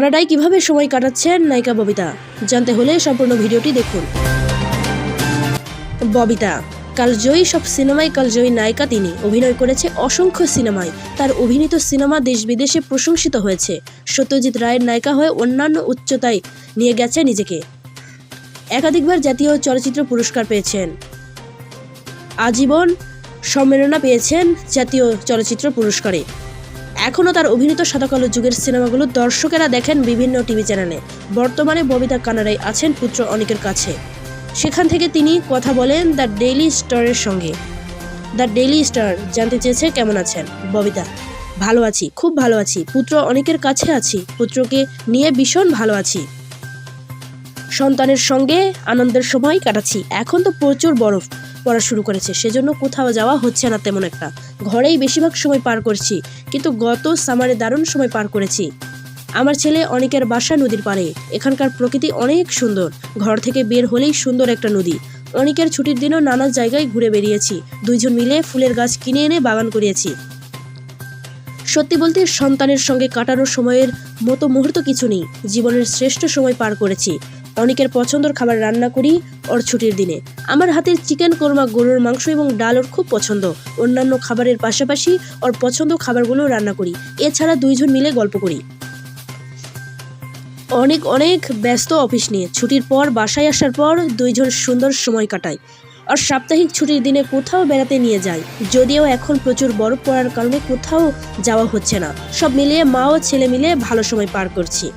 কানাডায় কীভাবে সময় কাটাচ্ছেন নায়িকা ববিতা? জানতে হলে সম্পূর্ণ ভিডিওটি দেখুন। ববিতা, কালজয়ী, সব সিনেমায় কালজয়ী নায়িকা তিনি। অভিনয় করেছে অসংখ্য সিনেমায়। তার অভিনীত সিনেমা দেশ বিদেশে প্রশংসিত হয়েছে। সত্যজিৎ রায়ের নায়িকা হয়ে অন্যান্য উচ্চতায় নিয়ে গেছে নিজেকে। একাধিকবার জাতীয় চলচ্চিত্র পুরস্কার পেয়েছেন। আজীবন সম্মেলনা পেয়েছেন জাতীয় চলচ্চিত্র পুরস্কারে। এখনও তার অভিনীত সাদাকালো যুগের সিনেমাগুলো দর্শকেরা দেখেন বিভিন্ন টিভি চ্যানেলে। বর্তমানে ববিতা কানাডায় আছেন পুত্র অনেকের কাছে। সেখান থেকে তিনি কথা বলেন দ্য ডেইলি স্টারের সঙ্গে। দ্য ডেইলি স্টার জানতে চেয়েছে কেমন আছেন? ববিতা, ভালো আছি, খুব ভালো আছি। পুত্র অনেকের কাছে আছি। পুত্রকে নিয়ে ভীষণ ভালো আছি। সন্তানের সঙ্গে আনন্দের সময় কাটাচ্ছি। এখন তো প্রচুর বরফ পড়া শুরু করেছে। সেজন্য কোথাও যাওয়া হচ্ছে না তেমন একটা। ঘরেই বেশিরভাগ সময় পার করছি, কিন্তু গত সামারে দারুণ সময় পার করেছি। আমার ছেলে অনেকের বাসা নদীর পাড়ে, এখানকার প্রকৃতি অনেক সুন্দর। ঘর থেকে বের হলেই সুন্দর একটা নদী। অনেকের ছুটির দিনও নানা জায়গায় ঘুরে বেরিয়েছি দুইজন মিলে ফুলের গাছ কিনে এনে বাগান করিয়েছি। সত্যি বলতে সন্তানের সঙ্গে কাটানোর সময়ের মতো মুহূর্ত কিছু নেই। জীবনের শ্রেষ্ঠ সময় পার করেছি। অনেকের পছন্দের খাবার রান্না করি ওর ছুটির দিনে। আমার হাতের চিকেন কোরমা, গরুর মাংস এবং ডাল ওর খুব পছন্দ। অন্যান্য খাবারের পাশাপাশি ওর পছন্দ খাবারগুলো রান্না করি। এছাড়া দুইজন মিলে গল্প করি। অনেক অনেক ব্যস্ত অফিস নিয়ে। ছুটির পর বাসায় আসার পর দুইজন সুন্দর সময় কাটায় আর সাপ্তাহিক ছুটির দিনে কোথাও বেড়াতে নিয়ে যায় যদিও এখন প্রচুর বরফ পড়ার কারণে কোথাও যাওয়া হচ্ছে না। সব মিলিয়ে মা ও ছেলে মিলে ভালো সময় পার করছি।